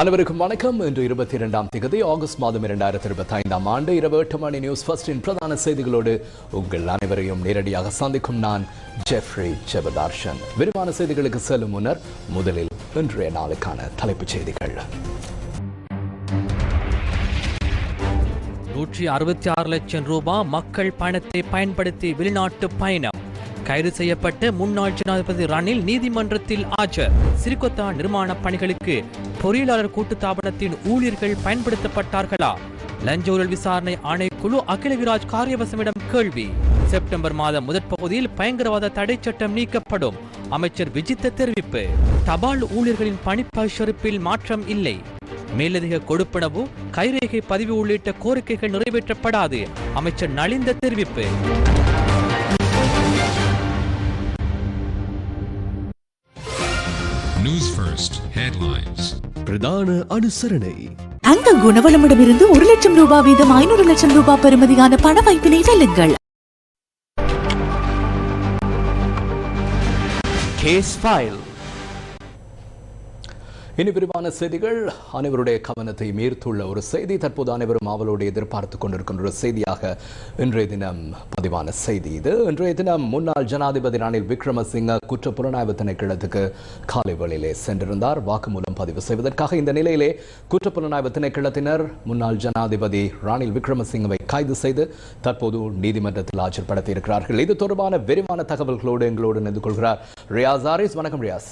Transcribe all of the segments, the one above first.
அனைவருக்கும் வணக்கம். இன்று இருபத்தி இரண்டாம் தேதி ஆகஸ்ட் மாதம் இரண்டாயிரத்தி இருபத்தி ஐந்தாம் ஆண்டு இரவு எட்டு மணி நியூஸ் ஃபர்ஸ்டின் பிரதான செய்திகளோடு உங்கள் அனைவரையும் நேரடியாக சந்திக்கும் நான் ஜெஃப்ரி ஜெபதார்ஷன் விரிவான செய்திகளுக்கு செல்லும் முன்னர் முதலில் இன்றைய நாளுக்கான தலைப்புச் செய்திகள். நூற்றி அறுபத்தி ஆறு லட்சம் ரூபாய் மக்கள் பணத்தை பயன்படுத்தி வெளிநாட்டு பயணம். கைது செய்யப்பட்ட முன்னாள் ஜனாதிபதி ரணில் நீதிமன்றத்தில் ஆஜர். சிறிகொத்தா நிர்மாண பணிகளுக்கு பொறியியலாளர் கூட்டுத்தாபனத்தின் ஊழியர்கள் பயன்படுத்தப்பட்டார்களா? லஞ்ச ஊழல் விசாரணை ஆணைக்குழு அகில விராஜ் காரியவசமிடம் கேள்வி. செப்டம்பர் மாதம் முதற் பகுதியில் பயங்கரவாத தடை சட்டம் நீக்கப்படும். அமைச்சர் விஜித்த தெரிவிப்பு. தபால் ஊழியர்களின் பணிப்பரிசரிப்பில் மாற்றம் இல்லை. மேலதிக கொடுப்பனவு கைரேகை பதிவு உள்ளிட்ட கோரிக்கைகள் நிறைவேற்றப்படாது. அமைச்சர் நலிந்த தெரிவிப்பு. News First headlines. பிரதான அனுசரணை. அந்த குணவளமிடமிருந்து ஒரு லட்சம் ரூபாய் வீதம் ஐநூறு லட்சம் ரூபாய் பெறுமதியான பண வைப்பினை வெல்லுங்கள். கேஸ் ஃபைல் இனி விரிவான செய்திகள். அனைவருடைய கவனத்தை மீர்த்துள்ள ஒரு செய்தி. தற்போது அனைவரும் ஆவலோடு எதிர்பார்த்து கொண்டிருக்கின்ற ஒரு செய்தியாக இன்றைய தினம் பதிவான செய்தி இது. இன்றைய தினம் முன்னாள் ஜனாதிபதி ரணில் விக்ரமசிங்க குற்ற புலனாய்வு திணைக்களத்துக்கு காலை வேளையிலே சென்றிருந்தார். வாக்குமூலம் பதிவு செய்வதற்காக இந்த நிலையிலே குற்ற புலனாய்வு திணைக்களத்தினர் முன்னாள் ஜனாதிபதி ரணில் விக்ரமசிங்கவை கைது செய்து தற்போது நீதிமன்றத்தில் ஆஜர்படுத்தியிருக்கிறார்கள். இது தொடர்பான விரிவான தகவல்களோடு எங்களோடு நின்று கொள்கிறார் ரியாஸ் ஆரிஸ் வணக்கம் ரியாஸ்.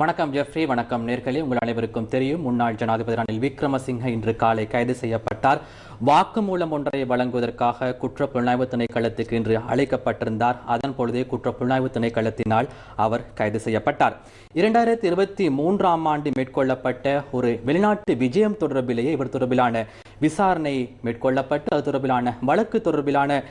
வணக்கம் ஜெஃப்ரி. வணக்கம் நேர்களே. உங்கள் அனைவருக்கும் தெரியும் முன்னாள் ஜனாதிபதி ரணில் விக்ரமசிங்க இன்று காலை கைது செய்யப்பட்டார். வாக்குமூலம் ஒன்றை வழங்குவதற்காக குற்ற புலனாய்வு திணைக்களத்துக்கு இன்று அழைக்கப்பட்டிருந்தார். அதன் பொழுதே குற்ற புலனாய்வு திணைக்களத்தினால் அவர் கைது செய்யப்பட்டார். இரண்டாயிரத்தி இருபத்தி மூன்றாம் ஆண்டு மேற்கொள்ளப்பட்ட ஒரு வெளிநாட்டு விஜயம் தொடர்பிலேயே இவர் தொடர்பிலான விசாரணை மேற்கொள்ளப்பட்டு அது தொடர்பிலான வழக்கு தொடர்பிலான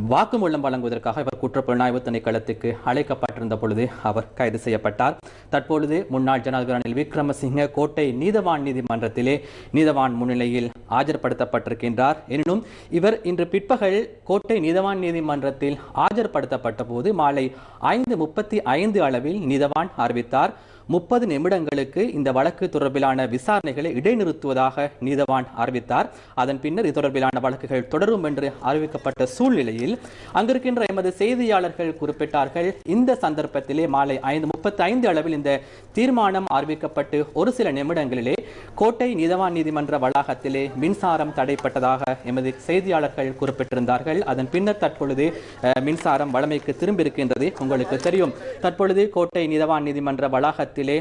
வாக்குமூலம் வழங்குவதற்காக இவர் குற்றப்புலனாய்வு திணைக்களத்துக்கு அழைக்கப்பட்டிருந்த பொழுது அவர் கைது செய்யப்பட்டார். தற்பொழுது முன்னாள் ஜனாதிபதி ரணில் விக்ரமசிங்க கோட்டை நீதவான் நீதிமன்றத்திலே நீதவான் முன்னிலையில் ஆஜர்படுத்தப்பட்டிருக்கின்றார். எனினும் இவர் இன்று பிற்பகல் கோட்டை நீதவான் நீதிமன்றத்தில் ஆஜர்படுத்தப்பட்ட போது மாலை ஐந்து முப்பத்தி ஐந்து அளவில் நீதவான் அறிவித்தார். முப்பது நிமிடங்களுக்கு இந்த வழக்கு தொடர்பிலான விசாரணைகளை இடைநிறுத்துவதாக நீதவான் அறிவித்தார். அதன் பின்னர் இது தொடர்பிலான வழக்குகள் தொடரும் என்று அறிவிக்கப்பட்ட சூழ்நிலையில் அங்கிருக்கின்ற எமது செய்தியாளர்கள் குறிப்பிட்டார்கள். இந்த சந்தர்ப்பத்திலே மாலை ஐந்து முப்பத்தி ஐந்து அளவில் இந்த தீர்மானம் அறிவிக்கப்பட்டு ஒரு சில நிமிடங்களிலே கோட்டை நீதவான் நீதிமன்ற வளாகத்திலே மின்சாரம் தடைப்பட்டதாக எமது செய்தியாளர்கள் குறிப்பிட்டிருந்தார்கள். அதன் பின்னர் தற்பொழுது மின்சாரம் வளமைக்கு திரும்பியிருக்கின்றது உங்களுக்கு தெரியும். தற்பொழுது கோட்டை நீதவான் நீதிமன்ற வளாகத்திலே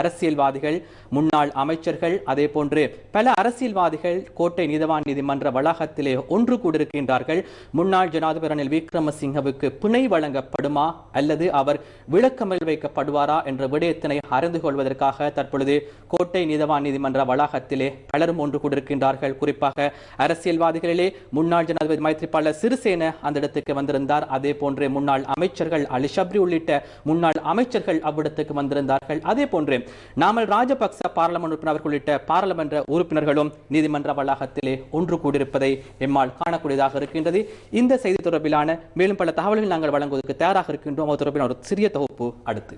அரசியல்வாதிகள் முன்னாள் அமைச்சர்கள் அதே போன்று பல அரசியல்வாதிகள் கோட்டை நீதவான் நீதிமன்ற வளாகத்திலே ஒன்று கூடியிருக்கின்றார்கள். முன்னாள் ஜனாதிபதி ரணில் விக்ரமசிங்கவுக்கு பிணை வழங்கப்படுமா? அல்லது அவர் விளக்கமல் வைக்கப்படுவாரா? என்ற விடயத்தினை அறிந்து கொள்வதற்காக தற்பொழுது கோட்டை நீதவான் நீதிமன்ற வளாகத்திலே பலரும் ஒன்று கூடியிருக்கின்றார்கள். குறிப்பாக அரசியல்வாதிகளிலே முன்னாள் ஜனாதிபதி மைத்ரிபால சிறிசேன அந்த இடத்துக்கு வந்திருந்தார். அதே போன்று முன்னாள் அமைச்சர்கள் அலிஷப்ரி உள்ளிட்ட முன்னாள் அமைச்சர்கள் அவ்விடத்துக்கு வந்திருந்தார்கள். அதே போன்று நாமல் ராஜபக்ச பாராளுமன்ற உறுப்பினர் உள்ளிட்ட பாராளுமன்ற உறுப்பினர்களும் நீதிமன்ற வளாகத்திலே ஒன்று கூடியிருப்பதை எம்மால் காணக்கூடியதாக இருக்கின்றது. இந்த செய்தி தொடர்பிலான மேலும் பல தகவல்கள் நாங்கள் வழங்குவதற்கு தயாராக இருக்கின்றோம். அது தொடர்பிலான ஒரு சிறிய தொகுப்பு அடுத்து.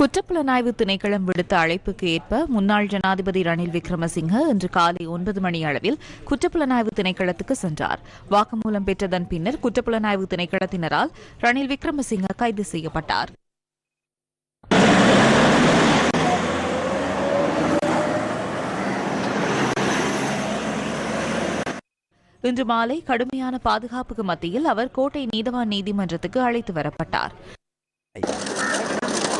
குற்றப்புலனாய்வு திணைக்களம் விடுத்த அழைப்புக்கு ஏற்ப முன்னாள் ஜனாதிபதி ரணில் விக்ரமசிங்க இன்று காலை ஒன்பது மணி அளவில் குற்றப்புலனாய்வு திணைக்களத்துக்கு சென்றார். வாக்குமூலம் பெற்றதன் பின்னர் குற்றப்புலனாய்வு திணைக்களத்தினரால் ரணில் விக்ரமசிங்க கைது செய்யப்பட்டார். இன்று மாலை கடுமையான பாதுகாப்புக்கு மத்தியில் அவர் கோட்டை நீதவான் நீதிமன்றத்துக்கு அழைத்து வரப்பட்டார்.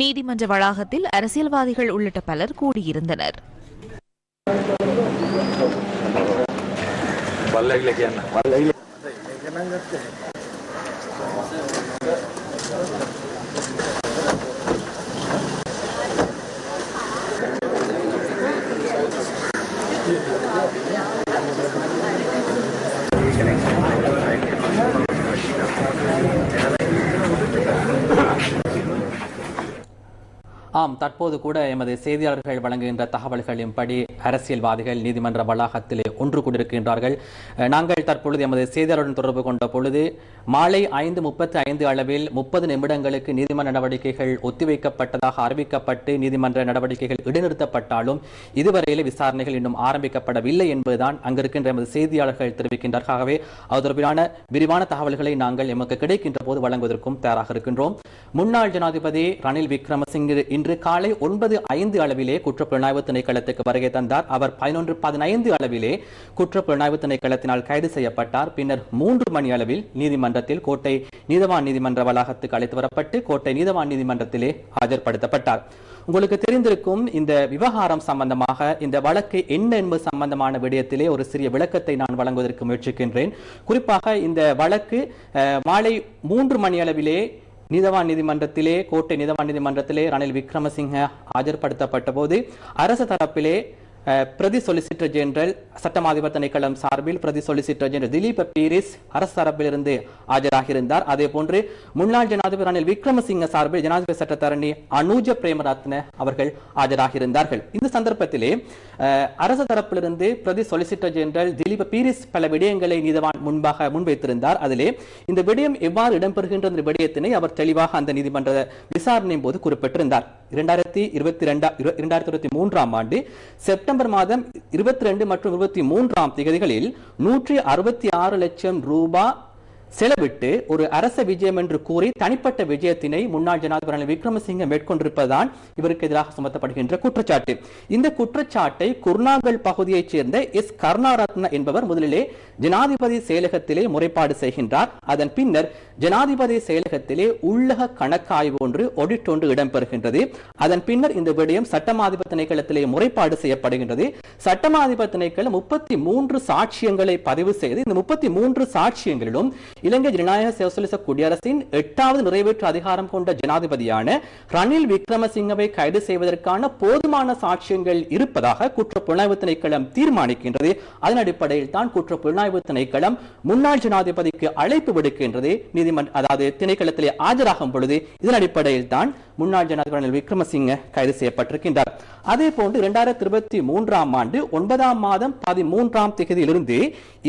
நீதிமன்ற வளாகத்தில் அரசியல்வாதிகள் உள்ளிட்ட பலர் கூடியிருந்தனர். ஆம் தற்போது கூட எமது செய்தியாளர்கள் வழங்குகின்ற தகவல்களின்படி அரசியல்வாதிகள் நீதிமன்ற வளாகத்திலே ஒன்று கூடியிருக்கின்றார்கள் நாங்கள் தற்பொழுது எமது செய்தியாளருடன் தொடர்பு கொண்ட பொழுது மாலை ஐந்து முப்பத்தி ஐந்து அளவில் முப்பது நிமிடங்களுக்கு நீதிமன்ற நடவடிக்கைகள் ஒத்திவைக்கப்பட்டதாக அறிவிக்கப்பட்டு நீதிமன்ற நடவடிக்கைகள் இடைநிறுத்தப்பட்டாலும் இதுவரையிலே விசாரணைகள் இன்னும் ஆரம்பிக்கப்படவில்லை என்பதுதான் அங்கிருக்கின்ற எமது செய்தியாளர்கள் தெரிவிக்கின்றார்கள் ஆகவே அது தொடர்பிலான விரிவான தகவல்களை நாங்கள் எமக்கு கிடைக்கின்ற போது வழங்குவதற்கும் தயாராக இருக்கின்றோம். முன்னாள் ஜனாதிபதி ரணில் விக்ரமசிங்கே இன்று காலை ஒன்பது ஐந்து அளவிலே குற்றப்புலனாய்வு திணைக்களத்துக்கு வருகை தந்தார். அவர் பதினொன்று பதினைந்து அளவிலே குற்றப்புலனாய்வு திணைக்களத்தினால் கைது செய்யப்பட்டார். பின்னர் மூன்று மணி அளவில் நீதிமன்ற நீதிமன்றத்தில் கோட்டை நீதவான் நீதிமன்ற வளாகத்துக்கு அழைத்து வரப்பட்டு கோட்டை நீதவான் நீதிமன்றத்திலே ஆஜர்படுத்தப்பட்டார். உங்களுக்கு தெரிந்திருக்கும் இந்த விவகாரம் சம்பந்தமாக இந்த வழக்கு என்ன என்பது சம்பந்தமான விடயத்திலே ஒரு சிறிய விளக்கத்தை நான் வழங்குவதற்கு முயற்சிக்கின்றேன். குறிப்பாக இந்த வழக்கு மாலை மூன்று மணி அளவிலே நீதவான் நீதிமன்றத்திலே கோட்டை நீதவான் நீதிமன்றத்திலே ரணில் விக்ரமசிங்க ஆஜர்படுத்தப்பட்ட போது அரசு தரப்பிலே பிரதி சொலிசிட்டர் ஜெனரல் சட்டமாதிபர் திணைக்களம் சார்பில் பிரதி சொலிசிட்டர் ஜெனரல் திலீப் பீரிஸ் அரசு தரப்பிலிருந்து ஆஜராகியிருந்தார். அதே போன்று முன்னாள் ஜனாதிபதி ரணில் விக்ரமசிங்க சார்பில் ஜனாதிபதி சட்டத்தரணி அனுஜ பிரேமரத்ன அவர்கள் ஆஜராகியிருந்தார்கள். இந்த சந்தர்ப்பத்திலே அரசு தரப்பிலிருந்து பிரதி சொலிசிட்டர் ஜெனரல் திலீப் பீரிஸ் பல விடயங்களை நீதிவான் முன்பாக முன்வைத்திருந்தார். அதிலே இந்த விடயம் எவ்வாறு இடம்பெறுகின்ற இந்த விடயத்தினை அவர் தெளிவாக அந்த நீதிமன்ற விசாரணையின் போது குறிப்பிட்டிருந்தார். இரண்டாயிரத்தி இருபத்தி இரண்டாயிரத்தி இருபத்தி மூன்றாம் ஆண்டு செப்டம்பர் மாதம் இருபத்தி ரெண்டு மற்றும் இருபத்தி மூன்றாம் திகதிகளில் நூற்றி அறுபத்தி ஆறு லட்சம் ரூபாய் செலவிட்டு ஒரு அரச விஜயம் என்று கூறி தனிப்பட்ட விஜயத்தினை முன்னாள் ஜனாதிபதி ரணில் விக்ரமசிங்க மேற்கொண்டிருப்பதுதான் இவருக்கு எதிராக சுமத்தப்படுகின்ற குற்றச்சாட்டு. இந்த குற்றச்சாட்டை குர்நாகல் பகுதியைச் சேர்ந்த எஸ். கருணாரத்ன என்பவர் முதலிலே ஜனாதிபதி செயலகத்திலே முறைப்பாடு செய்கின்றார். அதன் பின்னர் ஜனாதிபதி செயலகத்திலே உள்ளக கணக்காய்வு ஒன்று ஒடிட் ஒன்று இடம்பெறுகின்றது. அதன் பின்னர் இந்த விடயம் சட்டமாதிப திணைக்களத்திலே முறைப்பாடு செய்யப்படுகின்றது. சட்டமாதிப திணைக்களம் முப்பத்தி மூன்று சாட்சியங்களை பதிவு செய்து இந்த முப்பத்தி மூன்று சாட்சியங்களிலும் இலங்கை ஜனநாயக சோசலிச குடியரசின் எட்டாவது நிறைவேற்று அதிகாரம் கொண்ட ஜனாதிபதியான ரணில் விக்ரமசிங்கவை கைது செய்வதற்கான போதுமான சாட்சியங்கள் இருப்பதாக குற்ற புலனாய்வு திணைக்களம் தீர்மானிக்கின்றது. அதன் அடிப்படையில் தான் குற்ற புலனாய்வு திணைக்களம் முன்னாள் ஜனாதிபதிக்கு அழைப்பு விடுக்கின்றது. நீதிமன்ற அதாவது திணைக்களத்திலே ஆஜராகும் பொழுது இதன் அடிப்படையில் தான் முன்னாள் ஜனாதிபதி விக்ரமசிங்க கைது செய்யப்பட்டிருக்கின்றார். அதே போன்று இரண்டாயிரத்தி இருபத்தி மூன்றாம் ஆண்டு ஒன்பதாம் மாதம் பதிமூன்றாம் திகதியிலிருந்து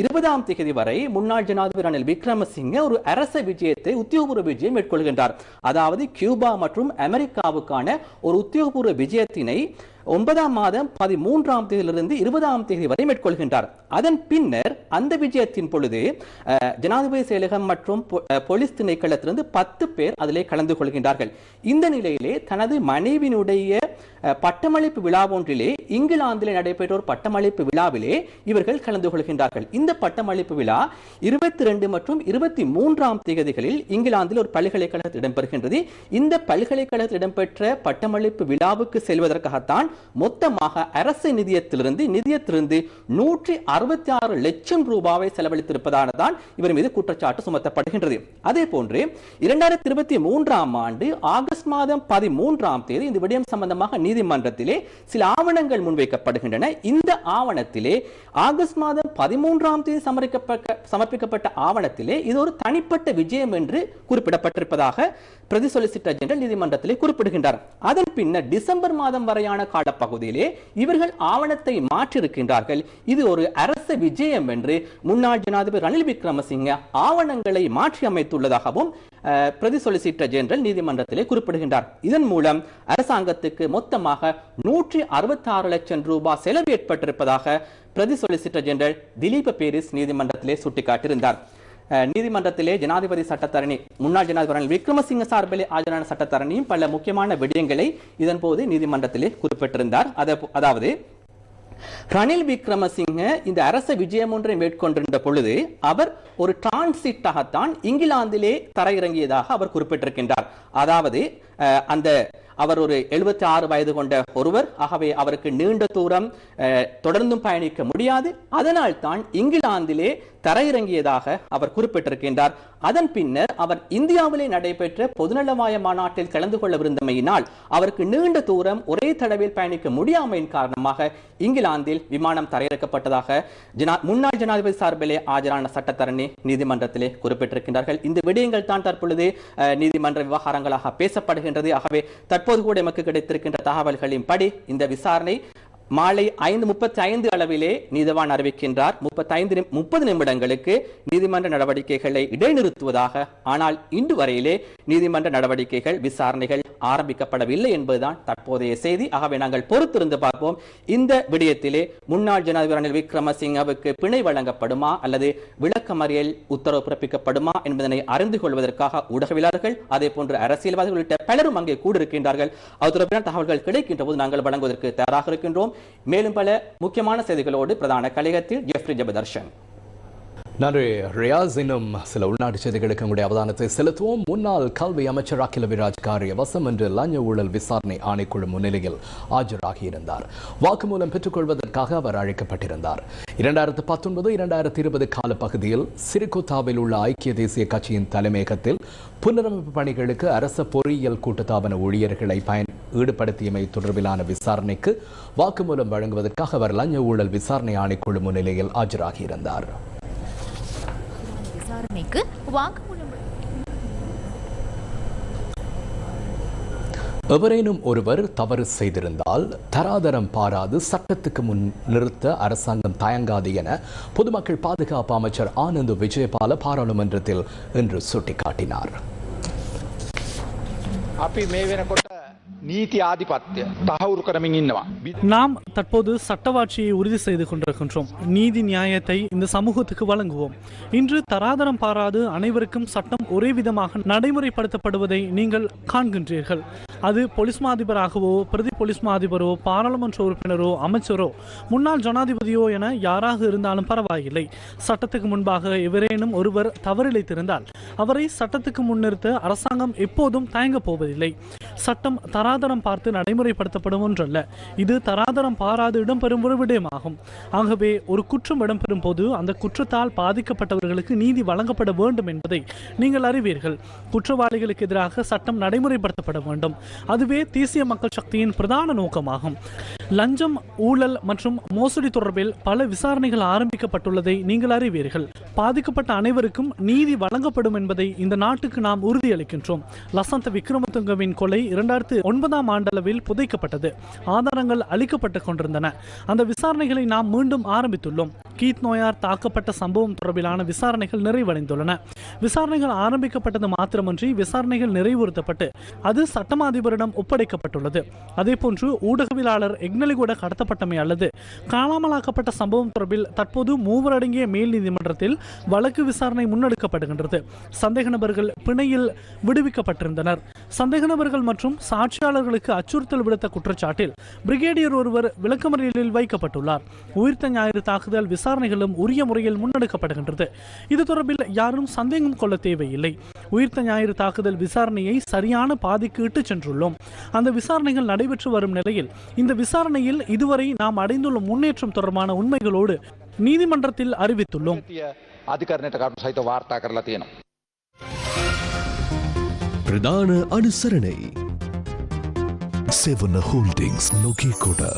இருபதாம் திகதி வரை முன்னாள் ஜனாதிபதி ரணில் விக்ரமசிங்க ஒரு அரச விஜயத்தை உத்தியோகபூர்வ விஜயம் மேற்கொள்கின்றார். அதாவது கியூபா மற்றும் அமெரிக்காவுக்கான ஒரு உத்தியோகபூர்வ விஜயத்தினை ஒன்பதாம் மாதம் பதிமூன்றாம் தேதியிலிருந்து இருபதாம் தேதி வரை மேற்கொள்கின்றார். அதன் பின்னர் அந்த விஜயத்தின் பொழுது அஹ், ஜனாதிபதி செயலகம் மற்றும் போலீஸ் திணைக்களத்திலிருந்து பத்து பேர் அதிலே கலந்து கொள்கின்றார்கள். இந்த நிலையிலே தனது மனைவியினுடைய பட்டமளிப்பு விழா ஒன்றிலே இங்கிலாந்தில் நடைபெற்ற ஒரு பட்டமளிப்பு விழாவிலே இவர்கள் கலந்து கொள்கின்றார்கள். இந்த பட்டமளிப்பு விழா இருபத்தி ரெண்டு மற்றும் இருபத்தி மூன்றாம் தேதிகளில் இங்கிலாந்தில் ஒரு பல்கலைக்கழகத்தில் இடம்பெறுகின்றது. இந்த பல்கலைக்கழகத்தில் இடம்பெற்ற பட்டமளிப்பு விழாவுக்கு செல்வதற்காகத்தான் மொத்தமாக அரசு நிதியத்திலிருந்து நிதியத்திலிருந்து நூற்றி அறுபத்தி ஆறு லட்சம் ரூபாவை செலவழித்திருப்பதான தான் இவர் மீது குற்றச்சாட்டு சுமத்தப்படுகின்றது. அதே போன்று இரண்டாயிரத்தி இருபத்தி மூன்றாம் ஆண்டு ஆகஸ்ட் மாதம் பதிமூன்றாம் தேதி இந்த விடயம் சம்பந்தமாக நீதிமன்றத்திலே சில ஆவணங்கள் வாதங்கள் முன்வைக்கப்படுகின்றன. இந்த ஆவணத்திலே ஆகஸ்ட் மாதம் பதிமூன்றாம் தேதி சமர்ப்பிக்கப்பட்ட ஆவணத்திலே இது ஒரு தனிப்பட்ட விஜயம் என்று குறிப்பிடப்பட்டிருப்பதாக பிரதி சொலிசிட்டர் ஜெனரல் நீதிமன்றத்திலே குறிப்பிடுகின்றார். அதன் பின்னர் டிசம்பர் மாதம் வரையான காலப்பகுதியிலே இவர்கள் ஆவணத்தை மாற்றியிருக்கின்றார்கள். இது ஒரு அரச விஜயம் என்று முன்னாள் ஜனாதிபதி ரணில் விக்ரமசிங்க ஆவணங்களை மாற்றி அமைத்துள்ளதாகவும் பிரதி சொலிசிட்டர் ஜெனரல் நீதிமன்றத்திலே குறிப்பிடுகின்றார். இதன் மூலம் அரசாங்கத்துக்கு மொத்தமாக நூற்றி அறுபத்தாறு லட்சம் ரூபாய் செலவு ஏற்பட்டிருப்பதாக பிரதி சொலிசிட்டர் ஜெனரல் திலீப பேரிஸ் நீதிமன்றத்திலே சுட்டிக்காட்டியிருந்தார். நீதிமன்றத்திலே ஜனாதிபதி சட்டத்தரணி முன்னாள் ஜனாதிபதி விக்ரமசிங்க சார்பிலே ஆஜரான சட்டத்தரணியும் பல முக்கியமான விடயங்களை இதன்போது நீதிமன்றத்திலே குறிப்பிட்டிருந்தார். அதாவது ரணில் விக்ரமசிங்க இந்த அரச விஜயம் ஒன்றை மேற்கொண்டிருந்த பொழுது அவர் ஒரு டிரான்சிட்டாகத்தான் இங்கிலாந்திலே தரையிறங்கியதாக அவர் குறிப்பிட்டிருக்கின்றார். அதாவது அந்த அவர் ஒரு 76 ஆறு வயது கொண்ட ஒருவர். ஆகவே அவருக்கு நீண்ட தூரம் தொடர்ந்தும் பயணிக்க முடியாது. அதனால் தான் இங்கிலாந்திலே தரையிறங்கியதாக அவர் குறிப்பிட்டிருக்கின்றார். அதன் பின்னர் அவர் இந்தியாவிலே நடைபெற்ற பொதுநலவாய மாநாட்டில் கலந்து கொள்ளவிருந்தமையினால் அவருக்கு நீண்ட தூரம் ஒரே தடவில் பயணிக்க முடியாமையின் காரணமாக இங்கிலாந்தில் விமானம் தரையிறக்கப்பட்டதாக முன்னாள் ஜனாதிபதி சார்பிலே ஆஜரான சட்டத்தரணி நீதிமன்றத்திலே குறிப்பிட்டிருக்கின்றார்கள். இந்த விடயங்கள் தான் தற்பொழுது நீதிமன்ற விவகாரங்களாக பேசப்படுகின்றது. ஆகவே தற்போது கூட எமக்கு கிடைத்திருக்கின்ற தகவல்களின் படி இந்த விசாரணை மாலை ஐந்து முப்பத்தி ஐந்து அளவிலே நீதவான் அறிவிக்கின்றார். முப்பத்தைந்து முப்பது நிமிடங்களுக்கு நீதிமன்ற நடவடிக்கைகளை இடைநிறுத்துவதாக ஆனால் இன்று வரையிலே நீதிமன்ற நடவடிக்கைகள் விசாரணைகள் ஆரம்பிக்கப்படவில்லை என்பதுதான் தற்போதைய செய்தி. ஆகவே நாங்கள் பொறுத்திருந்து பார்ப்போம். இந்த விடயத்திலே முன்னாள் ஜனாதிபதி ரணில் விக்ரமசிங்கவுக்கு பிணை வழங்கப்படுமா அல்லது விளக்கமறியல் உத்தரவு பிறப்பிக்கப்படுமா என்பதனை அறிந்து கொள்வதற்காக ஊடகவியலாளர்கள் அதே போன்று அரசியல்வாதிகள் உள்ளிட்ட பலரும் அங்கே கூடியிருக்கின்றார்கள். அது தொடர்பான தகவல்கள் கிடைக்கின்ற போது நாங்கள் வழங்குவதற்கு தயாராக இருக்கின்றோம். மேலும் பல முக்கியமான செய்திகளோடு பிரதான கழகத்தில் ஜெஃப்ரி ஜெபதர்ஷன். நன்றி ரியாஸ் இன்னும் சில உள்நாட்டு செய்திகளுக்கு உங்களுடைய அவதானத்தை செலுத்துவோம். முன்னாள் கல்வி அமைச்சர் அகில விராஜ் காரியவசம் என்று லஞ்ச ஊழல் விசாரணை ஆணைக்குழு முன்னிலையில் ஆஜராகியிருந்தார். வாக்குமூலம் பெற்றுக்கொள்வதற்காக அவர் அழைக்கப்பட்டிருந்தார். இரண்டாயிரத்து பத்தொன்பது இரண்டாயிரத்தி இருபது காலப்பகுதியில் சிறிகொத்தாவில் உள்ள ஐக்கிய தேசிய கட்சியின் தலைமையகத்தில் புனரமைப்பு பணிகளுக்கு அரச பொறியியல் கூட்டுத்தாபன ஊழியர்களை பயன் ஈடுபடுத்தியமை தொடர்பிலான விசாரணைக்கு வாக்குமூலம் வழங்குவதற்காக அவர் லஞ்ச ஊழல் விசாரணை ஆணைக்குழு முன்னிலையில் ஆஜராகியிருந்தார். விசாரணைக்கு வாக்குமூலம் எவரேனும் ஒருவர் தவறு செய்திருந்தால் தராதரம் பாராது சட்டத்துக்கு முன் நிறுத்த அரசாங்கம் தயங்காது என பொதுமக்கள் பாதுகாப்பு அமைச்சர் ஆனந்த் விஜயபால பாராளுமன்றத்தில் இன்று சுட்டிக்காட்டினார். நீதி ஆதிபத்திய தகவல் நாம் தற்போது சட்டவாட்சியை உறுதி செய்து கொண்டிருக்கின்றோம். நீதி நியாயத்தை இந்த சமூகத்துக்கு வழங்குவோம். இன்று தராதரம் பாராது அனைவருக்கும் சட்டம் ஒரே விதமாக நடைமுறைப்படுத்தப்படுவதை நீங்கள் காண்கின்றீர்கள். அது போலீஸ் மாதிபராகவோ பிரதி போலீஸ் மாதிபரோ பாராளுமன்ற உறுப்பினரோ அமைச்சரோ முன்னாள் ஜனாதிபதியோ என யாராக இருந்தாலும் பரவாயில்லை. சட்டத்துக்கு முன்பாக எவரேனும் ஒருவர் தவறிழைத்திருந்தால் அவரை சட்டத்துக்கு முன்னிறுத்த அரசாங்கம் எப்போதும் தயங்கப் போவதில்லை. சட்டம் தராதரம் பார்த்து நடைமுறைப்படுத்தப்படும் ஒன்றல்ல. இது தராதரம் பாராது இடம்பெறும் ஒரு விடயமாகும். ஆகவே ஒரு குற்றம் இடம்பெறும் போது அந்த குற்றத்தால் பாதிக்கப்பட்டவர்களுக்கு நீதி வழங்கப்பட வேண்டும் என்பதை நீங்கள் அறிவீர்கள். குற்றவாளிகளுக்கு எதிராக சட்டம் நடைமுறைப்படுத்தப்பட வேண்டும். அதுவே தேசிய மக்கள் சக்தியின் பிரதான நோக்கமாகும். லஞ்சம் ஊழல் மற்றும் மோசடி தொடர்பில் பல விசாரணைகள் ஆரம்பிக்கப்பட்டுள்ளதை நீங்கள் அறிவீர்கள். பாதிக்கப்பட்ட அனைவருக்கும் நீதி வழங்கப்படும் என்பதை இந்த நாட்டுக்கு நாம் உறுதியளிக்கின்றோம். லசந்த விக்ரமதுங்கவின் கொலை இரண்டாயிரத்து ஒன்பதாம் ஆண்டளவில் புதைக்கப்பட்டது. ஆதாரங்கள் அளிக்கப்பட்டு கொண்டிருந்தன. அந்த விசாரணைகளை நாம் மீண்டும் ஆரம்பித்துள்ளோம். கீத் நோயார் தாக்கப்பட்ட சம்பவம் தொடர்பிலான விசாரணைகள் நிறைவடைந்துள்ளன. விசாரணைகள் ஆரம்பிக்கப்பட்டது மாத்திரமன்றி விசாரணைகள் நிறைவுறுத்தப்பட்டு அது சட்டமா அதிபரிடம் ஒப்படைக்கப்பட்டுள்ளது. அதேபோன்று ஊடகவியலாளர் சிக்னலிகூட கடத்தப்பட்டமை அல்லது காணாமலாக்கப்பட்ட சம்பவம் தொடர்பில் தற்போது மூவர் அடங்கிய மேல் நீதிமன்றத்தில் வழக்கு விசாரணை முன்னெடுக்கப்படுகின்றது. சந்தேக நபர்கள் பிணையில் விடுவிக்கப்பட்டிருந்தனர். சந்தேக நபர்கள் மற்றும் சாட்சியாளர்களுக்கு அச்சுறுத்தல் விடுத்த குற்றச்சாட்டில் பிரிகேடியர் ஒருவர் விளக்கமறியலில் வைக்கப்பட்டுள்ளார். உயிர்த்த ஞாயிறு தாக்குதல் விசாரணைகளும் உரிய முறையில் முன்னெடுக்கப்படுகின்றது. இது தொடர்பில் யாரும் சந்தேகம் கொள்ள தேவையில்லை. உயிர்த்த ஞாயிறு தாக்குதல் விசாரணையை சரியான பாதிக்கு இட்டுச் சென்றுள்ளோம். அந்த விசாரணைகள் நடைபெற்று வரும் நிலையில் இந்த விசாரணை விசாரணையில் இதுவரை நாம் அடைந்துள்ள முன்னேற்றம் தொடர்பான உண்மைகளோடு நீதிமன்றத்தில் அறிவித்துள்ளோம்.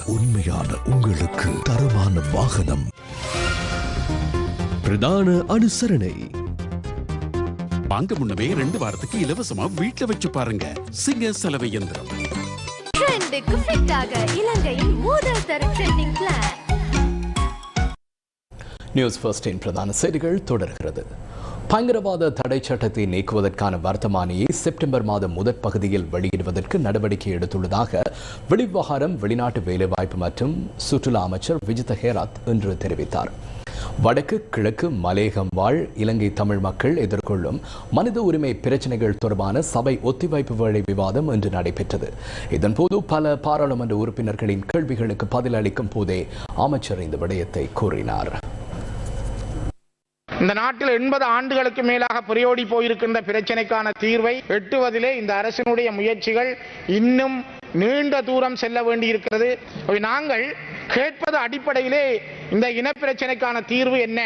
உண்மையான உங்களுக்கு தரமான வாகனம். பிரதான அனுசரணை. வாங்க முன்னவே ரெண்டு வாரத்துக்கு இலவசமா வீட்டுல வச்சு பாருங்க. சிங்க செலவு இயந்திரம். ட்ரெண்டுக்கு ஃபிட் ஆக இலங்கையின் முதல் தர ட்ரெண்டிங் பிளான் நியூஸ் ஃபர்ஸ்டின் பிரதான செய்திகள் தொடர்கிறது. பயங்கரவாத தடை சட்டத்தை நீக்குவதற்கான வர்த்தமானியை செப்டம்பர் மாதம் முதற் பகுதியில் வெளியிடுவதற்கு நடவடிக்கை எடுத்துள்ளதாக வெளிவிவகாரம் வெளிநாட்டு வேலைவாய்ப்பு மற்றும் சுற்றுலா அமைச்சர் விஜித ஹேராத் இன்று தெரிவித்தார். வடக்கு கிழக்கு மலேகம் வாழ் இலங்கை தமிழ் மக்கள் எதிர்கொள்ளும் மனித உரிமை பிரச்சினைகள் தொடர்பான சபை ஒத்திவைப்பு வேலை விவாதம் இன்று நடைபெற்றது. இதன்போது பல பாராளுமன்ற உறுப்பினர்களின் கேள்விகளுக்கு பதிலளிக்கும் போதே அமைச்சர் இந்த விடயத்தை கூறினார். இந்த நாட்டில் எண்பது ஆண்டுகளுக்கு மேலாக புரியோடி போயிருக்கின்ற பிரச்சனைக்கான தீர்வை எட்டுவதிலே இந்த அரசினுடைய முயற்சிகள் இன்னும் நீண்ட தூரம் செல்ல வேண்டியிருக்கிறது. நாங்கள் கேட்பது அடிப்படையிலே இந்த இனப்பிரச்சனைக்கான தீர்வு என்ன?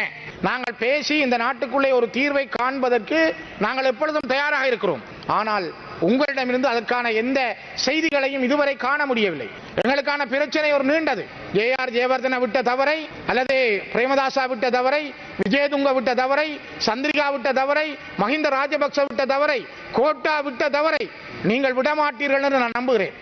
நாங்கள் பேசி இந்த நாட்டுக்குள்ளே ஒரு தீர்வை காண்பதற்கு நாங்கள் எப்பொழுதும் தயாராக இருக்கிறோம். ஆனால் உங்களிடமிருந்து அதற்கான எந்த செய்திகளையும் இதுவரை காண முடியவில்லை. எங்களுக்கான பிரச்சனை ஒரு நீண்டது. ஜே ஆர் ஜெயவர்தன விட்ட தவறை அல்லது பிரேமதாசா விட்ட தவறை விஜயதுங்க விட்ட தவறை சந்திரிகா விட்ட தவறை மஹிந்த ராஜபக்ச விட்ட தவறை கோட்டா விட்ட தவறை நீங்கள் விடமாட்டீர்கள் என்று நான் நம்புகிறேன்.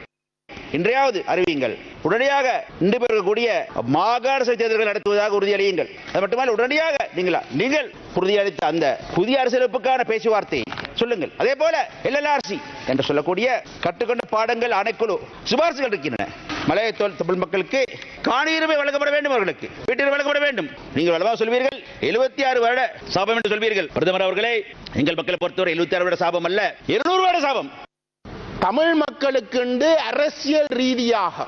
இன்றையாவது அறிவியுங்கள். உடனடியாக இன்று பெறக்கூடிய மாகாண சபை தேர்தல்கள் நடத்துவதாக உறுதியளியுங்கள். அது மட்டுமல்ல உடனடியாக நீங்களா நீங்கள் உறுதியளித்த அந்த புதிய அரசியலமைப்புக்கான பேச்சுவார்த்தை சொல்லுங்கள். அதே போல எல்எல்ஆர்சி என்று சொல்லக்கூடிய கட்டுக்கொண்ட பாடங்கள் அணைக்குழு சிபாரிசுகள் இருக்கின்றன. மலைய தமிழ் மக்களுக்கு காணியுரிமை வழங்கப்பட வேண்டும் அவர்களுக்கு. வீட்டில் வழங்கப்பட வேண்டும். நீங்கள் வளமாக சொல்வீர்கள் எழுபத்தி ஆறு வருட சாபம் என்று சொல்வீர்கள். பிரதமர் அவர்களே எங்கள் மக்களை பொறுத்தவரை எழுபத்தி ஆறு வருட சாபம் அல்ல இருநூறு வருட சாபம். தமிழ் மக்களுக்கு அரசியல் ரீதியாக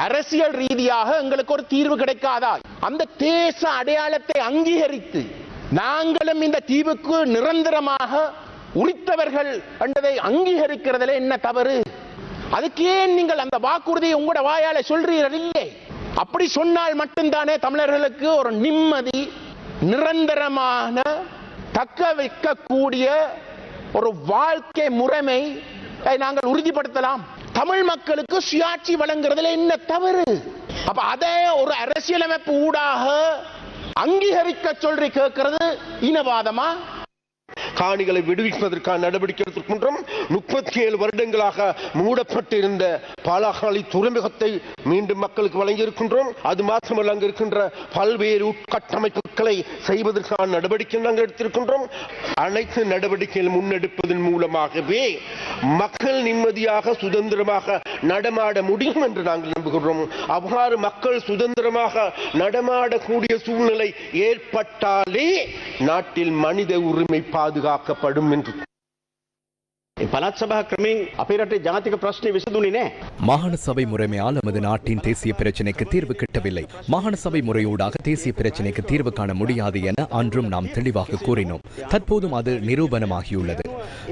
அரசியல் ரீதியாக எங்களுக்கு ஒரு தீர்வு கிடைக்காதா அந்த தேச அடையாளத்தை அங்கீகரித்து நாங்களும் இந்த தீவுக்கு நிரந்தரமாக உரித்தவர்கள் என்பதை அங்கீகரிக்கிறதுல என்ன தவறு? அதுக்கு ஏன் நீங்கள் அந்த வாக்குறுதியை உங்களோட வாயால சொல்றீர்கள் இல்லை அப்படி சொன்னால் மட்டும்தானே தமிழர்களுக்கு ஒரு நிம்மதி நிரந்தரமான தக்க வைக்கக்கூடிய ஒரு வாழ்க்கை முறைமை நாங்கள் உறுதிப்படுத்தலாம். தமிழ் மக்களுக்கு சுயாட்சி வழங்குறதுல என்ன தவறு? அப்ப அதை ஒரு அரசியலமைப்பு ஊடாக அங்கீகரிக்க சொல்லி கேட்கிறது இனவாதமா? காணிகளை விடுவிப்பதற்கான நடவடிக்கை எடுத்திருக்கின்றோம் முப்பத்தி ஏழு வருடங்களாக மூடப்பட்டிருந்த பாலாகாலி துறைமுகத்தை மீண்டும் மக்களுக்கு வழங்கியிருக்கின்றோம். அது மாத்திரமல்ல அங்கு இருக்கின்ற பல்வேறு உட்கட்டமைப்புகளை செய்வதற்கான நடவடிக்கை நாங்கள் எடுத்திருக்கின்றோம். அனைத்து நடவடிக்கைகள் முன்னெடுப்பதன் மூலமாகவே மக்கள் நிம்மதியாக சுதந்திரமாக நடமாட முடியும் என்று நாங்கள் நம்புகிறோம் அவ்வாறு மக்கள் சுதந்திரமாக நடமாடக்கூடிய சூழ்நிலை ஏற்பட்டாலே நாட்டில் மனித உரிமை பாதுகாக்கப்படும் என்று. පළත් සභා ක්‍රමෙන් අපේ රටේ ජාතික ප්‍රශ්නය විසඳුනේ නෑ. மாகாண சபை முறைமையால் நமது நாட்டின் தேசிய பிரச்சினைக்கு தீர்வு கிட்டவில்லை மாகாண சபை முறையூடாக தேசிய பிரச்சினைக்கு தீர்வு காண முடியாது என அன்றும் நாம் தெளிவாக கூறினோம் தற்போதும் அது நிரூபணமாகியுள்ளது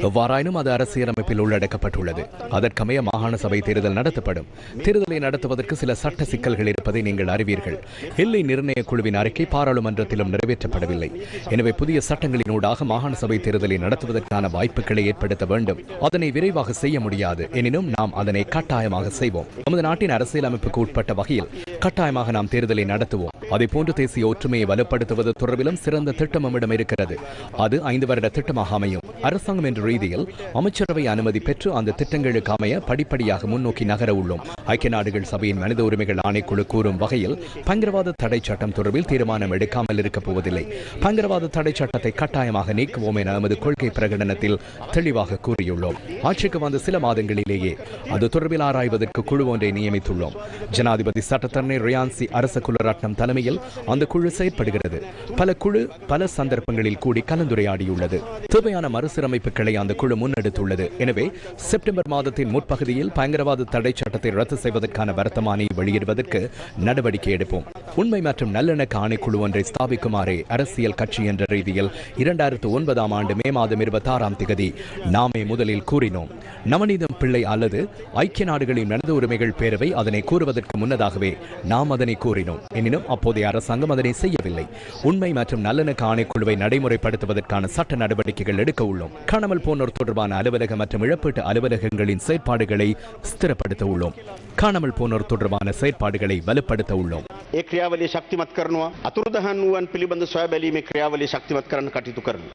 எவ்வாறாயினும் அது அரசியலமைப்பில் உள்ளடக்கப்பட்டுள்ளது அதற்கமைய மாகாண சபை தேர்தல் நடத்தப்படும் தேர்தலை நடத்துவதற்கு சில சட்ட சிக்கல்கள் இருப்பதை நீங்கள் அறிவீர்கள் எல்லை நிர்ணய குழுவின் அறிக்கை பாராளுமன்றத்திலும் நிறைவேற்றப்படவில்லை எனவே புதிய சட்டங்களினூடாக மாகாண சபை தேர்தலை நடத்துவதற்கான வாய்ப்புகளை ஏற்படுத்த வேண்டும் அதனை விரைவாக செய்ய முடியாது. எனினும் நாம் அதனை கட்டாயமாக செய்வோம். நமது நாட்டின் அரசியலமைப்புக்கு உட்பட்ட வகையில் கட்டாயமாக நாம் தேர்தலை நடத்துவோம். அதே தேசிய ஒற்றுமையை வலுப்படுத்துவது தொடர்பிலும் சிறந்த திட்டம் நம்மிடம் இருக்கிறது. அது ஐந்து வருட திட்டமாக அமையும். அரசாங்கம் என்ற ரீதியில் அமைச்சரவை அனுமதி பெற்று அந்த திட்டங்களுக்கு அமைய படிப்படியாக முன்னோக்கி நகர உள்ளோம். ஐக்கிய நாடுகள் சபையின் மனித உரிமைகள் ஆணைக்குழு கூறும் வகையில் பயங்கரவாத தடை சட்டம் தொடர்பில் தீர்மானம் எடுக்காமல் இருக்கப் போவதில்லை. பயங்கரவாத தடை சட்டத்தை கட்டாயமாக நீக்குவோம் என நமது கொள்கை பிரகடனத்தில் தெளிவாக கூறியுள்ளோம். ஆட்சிக்கு வந்த சில மாதங்களிலேயே அது தொடர்பில் ஆராய்வதற்கு குழு ஒன்றை நியமித்துள்ளோம். ஜனாதிபதி சட்டத்தரணி ரியான்சி அரச குலரட்னம் தலைமையில் அந்த குழு செயற்படுகிறது. பல குழு பல சந்தர்ப்பங்களில் கூடி கலந்துரையாடியுள்ளது. தேவையான மறுசீரமைப்புகளை அந்த குழு முன்னெடுத்துள்ளது. எனவே செப்டம்பர் மாதத்தின் முற்பகுதியில் பயங்கரவாத தடை சட்டத்தை ரத்து செய்வதற்கான வர்த்தமானி வெளியிடுவதற்கு நடவடிக்கை எடுப்போம். உண்மை மற்றும் நல்லிணக்க ஆணைக்குழு ஒன்றை ஸ்தாபிக்குமாறே அரசியல் கட்சி என்ற ரீதியில் இரண்டாயிரத்து ஒன்பதாம் ஆண்டு மே மாதம் இருபத்தாறாம் திகதி நாமே முதலில் கூறினோம். நவநீதம் பிள்ளை அல்லது ஐக்கிய நாடுகளின் மனித உரிமைகள் பேரவை அதனை கூறுவதற்கு முன்னதாகவே நாம் அதனை கூறினோம். எனினும் அப்போது தற்போதைய அரசாங்கம் அதனை செய்யவில்லை உண்மை மற்றும் நல்லிணக்க ஆணைக்குழுவை நடைமுறைப்படுத்துவதற்கான சட்ட நடவடிக்கைகள் எடுக்க உள்ளோம் காணாமல் போனோர் தொடர்பான அலுவலக மற்றும் இழப்பீட்டு அலுவலகங்களின் செயற்பாடுகளை ஸ்திரப்படுத்த உள்ளோம் காணாமல் போனோர் தொடர்பான செயற்பாடுகளை வலுப்படுத்த உள்ளோம் ඒ ක්‍රියාවලිය ශක්තිමත් කරනවා අතුරුදහන් වූවන් පිළිබඳ සොයා බැලීමේ ක්‍රියාවලිය ශක්තිමත් කරන්න කටයුතු කරනවා.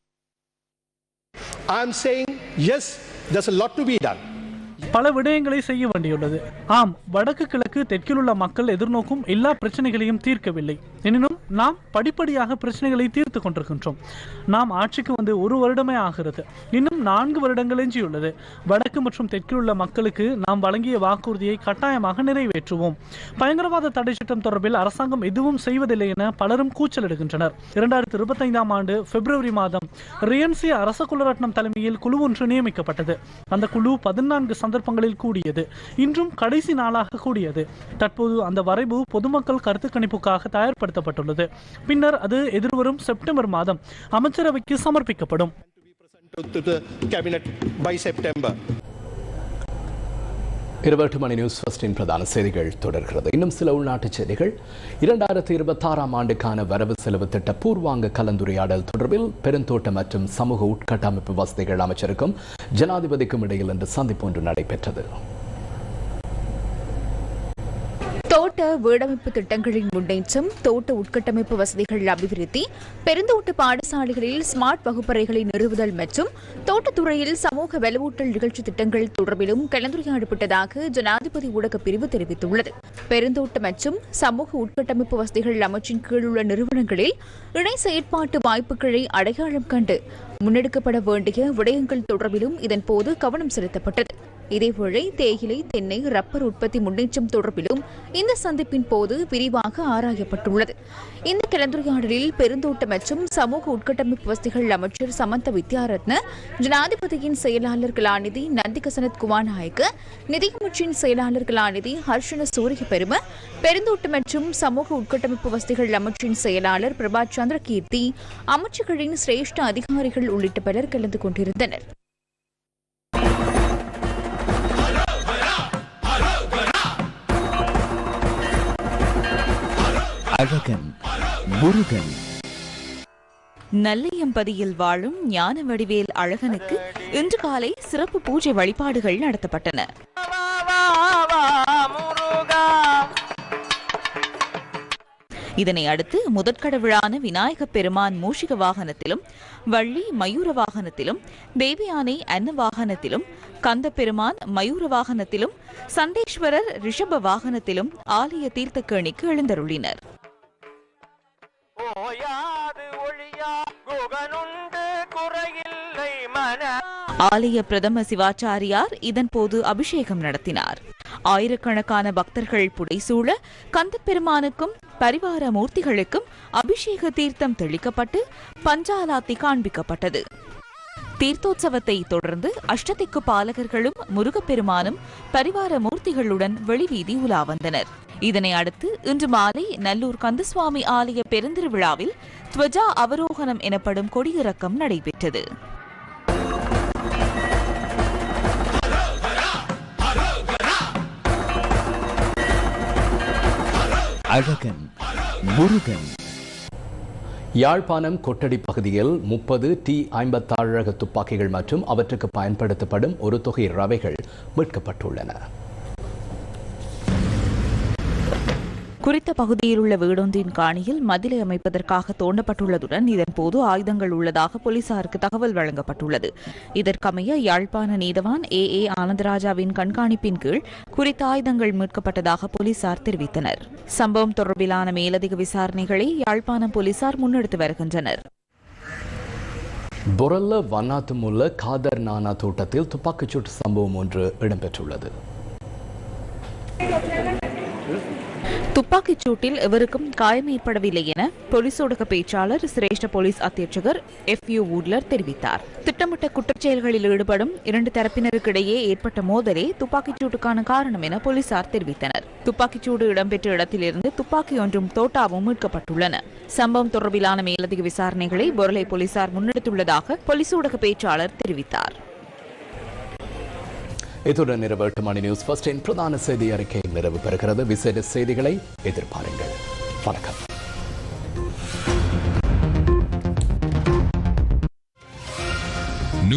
I'm saying, yes, there's a lot to be done. பல விடயங்களை செய்ய வேண்டியுள்ளது. ஆம் வடக்கு கிழக்கு தெற்கில் உள்ள மக்கள் எதிர்நோக்கும் எல்லா பிரச்சனைகளையும் தீர்க்கவில்லை. எனினும் நாம் படிப்படியாக பிரச்சனைகளை தீர்த்து கொண்டிருக்கின்றோம். நாம் ஆட்சிக்கு வந்து ஒரு வருடமே ஆகிறது. இன்னும் நான்கு வருடங்கள் எஞ்சியுள்ளது. வடக்கு மற்றும் தெற்கில் உள்ள மக்களுக்கு நாம் வழங்கிய வாக்குறுதியை கட்டாயமாக நிறைவேற்றுவோம். பயங்கரவாத தடை சட்டம் தொடர்பில் அரசாங்கம் எதுவும் செய்வதில்லை என பலரும் கூச்சலிடுகின்றனர். இரண்டாயிரத்தி இருபத்தைந்தாம் ஆண்டு பிப்ரவரி மாதம் ரியன்சி அரச குலரட்னம் தலைமையில் குழு ஒன்று நியமிக்கப்பட்டது. அந்த குழு பதினான்கு சந்தர்ப்பங்களில் கூடியது. இன்றும் கடைசி நாளாக கூடியது. தற்போது அந்த வரைவு பொதுமக்கள் கருத்து கணிப்புக்காக தயார்படுத்தப்பட்டுள்ளது. பின்னர் அது எதிர்வரும் செப்டம்பர் மாதம் அமைச்சரவைக்கு சமர்ப்பிக்கப்படும். To the cabinet by September. இருபத்தி மணி நியூஸ் ஃபர்ஸ்டின் பிரதான செய்திகள் தொடர்கிறது. இன்னும் சில உள்நாட்டு செய்திகள். இரண்டாயிரத்தி இருபத்தாறாம் ஆண்டுக்கான வரவு செலவு திட்ட பூர்வாங்க கலந்துரையாடல் தொடர்பில் பெருந்தோட்ட மற்றும் சமூக உட்கட்டமைப்பு வசதிகள் அமைச்சருக்கும் ஜனாதிபதிக்கும் இடையில் இன்று சந்திப்பு ஒன்று நடைபெற்றது தோட்ட வீடமைப்பு திட்டங்களின் முன்னேற்றம் தோட்ட உட்கட்டமைப்பு வசதிகள் அபிவிருத்தி பெருந்தோட்ட பாடசாலைகளில் ஸ்மார்ட் வகுப்பறைகளை நிறுவுதல் மற்றும் தோட்டத்துறையில் சமூக வலுவூட்டல் நிகழ்ச்சி திட்டங்கள் தொடர்பிலும் கலந்துரையாடப்பட்டதாக ஜனாதிபதி ஊடக பிரிவு தெரிவித்துள்ளது. பெருந்தோட்ட மற்றும் சமூக உட்கட்டமைப்பு வசதிகள் அமைச்சின் கீழ் உள்ள நிறுவனங்களில் இணை செயற்பாட்டு வாய்ப்புகளை அடையாளம் கண்டு முன்னெடுக்கப்பட வேண்டிய விடயங்கள் தொடர்பிலும் இதன்போது கவனம் செலுத்தப்பட்டது. இதேவேளை தேயிலை தென்னை ரப்பர் உற்பத்தி முன்னேற்றம் தொடர்பிலும் இந்த சந்திப்பின் போது விரிவாக ஆராயப்பட்டுள்ளது. இந்த கலந்துரையாடலில் பெருந்தோட்ட மற்றும் சமூக உட்கட்டமைப்பு வசதிகள் அமைச்சர் சமந்த வித்யாரத்ன ஜனாதிபதியின் செயலாளர் கலாநிதி நந்திகசனத் குமாநாயக்க நிதியமைச்சின் செயலாளர் கலாநிதி ஹர்ஷன சூரிய பெரும பெருந்தோட்ட மற்றும் சமூக உட்கட்டமைப்பு வசதிகள் அமைச்சின் செயலாளர் பிரபா சந்திர கீர்த்தி அமைச்சர்களின் சிரேஷ்ட அதிகாரிகள் உள்ளிட்ட பலர் கலந்து கொண்டிருந்தனர். அழகன் முருகன். நல்லையம்பதியில் வாழும் ஞான வடிவேல் அழகனுக்கு இன்று காலை சிறப்பு பூஜை வழிபாடுகள் நடத்தப்பட்டன. இதனை அடுத்து முதற்கடவுளான விநாயக பெருமான் மூஷிக வாகனத்திலும் வள்ளி மயூர வாகனத்திலும் தேவியானை அன்ன வாகனத்திலும் கந்த பெருமான் மயூர வாகனத்திலும் சண்டேஸ்வரர் ரிஷப வாகனத்திலும் ஆலய தீர்த்தக்கேணிக்கு எழுந்தருளினர். ஆலய பிரதம சிவாச்சாரியார் இதன் போது அபிஷேகம் நடத்தினார். ஆயிரக்கணக்கான பக்தர்கள் புடைசூழ கந்தப்பெருமானுக்கும் பரிவார மூர்த்திகளுக்கும் அபிஷேக தீர்த்தம் தெளிக்கப்பட்டு பஞ்சாலாத்தி காண்பிக்கப்பட்டது. தீர்த்தோற்சவத்தை தொடர்ந்து அஷ்டதிக்கு பாலகர்களும் முருகப்பெருமானும் பரிவார மூர்த்திகளுடன் வெளிவீதி உலா வந்தனர் இதனை அடுத்து இன்று மாலை நல்லூர் கந்தசுவாமி ஆலய பெருந்திருவிழாவில் துவஜா அவரோகணம் எனப்படும் கொடியிறக்கம் நடைபெற்றது. அழகன் முருகன். யாழ்ப்பாணம் கொட்டடி பகுதியில் முப்பது டி ஐம்பத்தாறு ரக துப்பாக்கிகள் மற்றும் அவற்றுக்கு பயன்படுத்தப்படும் ஒரு தொகை ரவைகள் மீட்கப்பட்டுள்ளன. குறித்த பகுதியில் உள்ள வீடொன்றின் காணியில் மதிலை அமைப்பதற்காக தோண்டப்பட்டுள்ளதுடன் இதன்போது ஆயுதங்கள் உள்ளதாக போலீசாருக்கு தகவல் வழங்கப்பட்டுள்ளது. இதற்கமைய யாழ்ப்பாண நீதவான் ஏ. ஏ. ஆனந்தராஜாவின் கண்காணிப்பின் கீழ் குறித்த ஆயுதங்கள் மீட்கப்பட்டதாக போலீசார் தெரிவித்தனர். சம்பவம் தொடர்பிலான மேலதிக விசாரணைகளை யாழ்ப்பாணம் போலீசார் முன்னெடுத்து வருகின்றனர். பொரல்ல வண்ணாத்துமுள்ள காதர் நானா தோட்டத்தில் துப்பாக்கிச்சூட்டு சம்பவம் ஒன்று இடம்பெற்றுள்ளது. துப்பாக்கிச் சூட்டில் எவருக்கும் காயம் ஏற்படவில்லை என போலீஸ் ஊடக பேச்சாளர் சிரேஷ்ட போலீஸ் அத்தியட்சகர் எஃப் யூ வூட்லர் தெரிவித்தார். திட்டமிட்ட குற்றச்செயல்களில் ஈடுபடும் இரண்டு தரப்பினருக்கிடையே ஏற்பட்ட மோதலே துப்பாக்கிச் சூட்டுக்கான காரணம் என போலீசார் தெரிவித்தனர். துப்பாக்கிச் சூடு இடம்பெற்ற இடத்திலிருந்து துப்பாக்கி ஒன்றும் தோட்டாவும் மீட்கப்பட்டுள்ளன. சம்பவம் தொடர்பிலான மேலதிக விசாரணைகளை பொருளை போலீசார் முன்னெடுத்துள்ளதாக போலீஸ் ஊடக பேச்சாளர் தெரிவித்தார். இத்துடன் இரவு எட்டு மணி நியூஸ் ஃபர்ஸ்டின் பிரதான செய்தி அறிக்கை நிறைவு பெறுகிறது. விசேட செய்திகளை எதிர்பாருங்கள். வணக்கம்.